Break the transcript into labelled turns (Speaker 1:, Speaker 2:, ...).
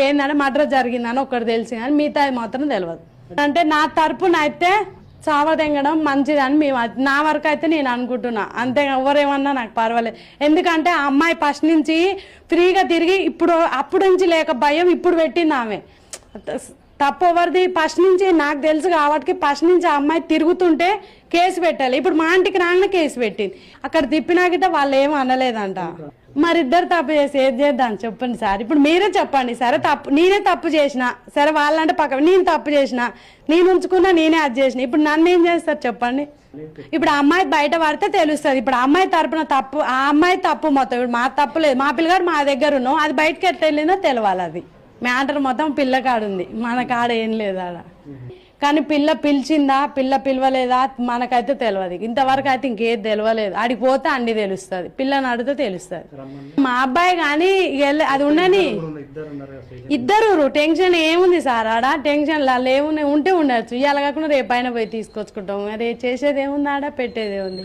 Speaker 1: ఏంటంటే మర్డర్ జరిగిందని ఒకటి తెలిసి కానీ మిగతా మాత్రం తెలియదు అంటే నా తరపున అయితే చావదెంగడం మంచిదని మేము నా వరకు అయితే నేను అనుకుంటున్నా. అంతే ఎవరేమన్నా నాకు పర్వాలేదు. ఎందుకంటే ఆ అమ్మాయి ఫస్ట్ నుంచి ఫ్రీగా తిరిగి ఇప్పుడు అప్పుడు నుంచి లేక భయం ఇప్పుడు పెట్టింది ఆమె. తప్పు ఎవరిది ఫస్ట్ నుంచి నాకు తెలుసు కాబట్టి ఫస్ట్ నుంచి ఆ అమ్మాయి తిరుగుతుంటే కేసు పెట్టాలి. ఇప్పుడు మా ఇంటికి రాగానే కేసు పెట్టింది. అక్కడ తిప్పినా గిట్ట వాళ్ళు ఏం అనలేదంట. మరి ఇద్దరు తప్పు చేసి ఏది చేద్దాం చెప్పండి సార్. ఇప్పుడు మీరే చెప్పండి సరే. తప్పు నేనే తప్పు చేసిన సరే వాళ్ళంటే పక్క నేను తప్పు చేసిన నేను ఉంచుకున్నా నేనే అది చేసిన. ఇప్పుడు నన్ను ఏం చేస్తారు చెప్పండి? ఇప్పుడు ఆ అమ్మాయి బయట పడితే తెలుస్తుంది. ఇప్పుడు ఆ అమ్మాయి తరపున తప్పు ఆ అమ్మాయి తప్పు మొత్తం. ఇప్పుడు మా తప్పు లేదు. మా పిల్లగాడు మా దగ్గర ఉన్నాం అది బయటకు ఎట్లా వెళ్ళిందో తెలవాలి అది. మ్యాటర్ మొత్తం పిల్ల కాడ ఉంది మన కాడ ఏం లేదు ఆడ. కానీ పిల్ల పిలిచిందా పిల్ల పిలవలేదా మనకైతే తెలియదు ఇంతవరకు అయితే ఇంకేది తెలియలేదు ఆడికి పోతే అన్ని తెలుస్తుంది. పిల్లని అడిగితే తెలుస్తుంది. మా అబ్బాయి కానీ అది ఉండని.
Speaker 2: ఇద్దరు
Speaker 1: టెన్షన్ ఏముంది సార్ ఆడ? టెన్షన్ లేవునే ఉంటే ఉండొచ్చు. ఇవాళ కాకుండా రేపైనా పోయి తీసుకొచ్చుకుంటాం. మరి చేసేది ఏముంది ఆడ? పెట్టేది ఏముంది?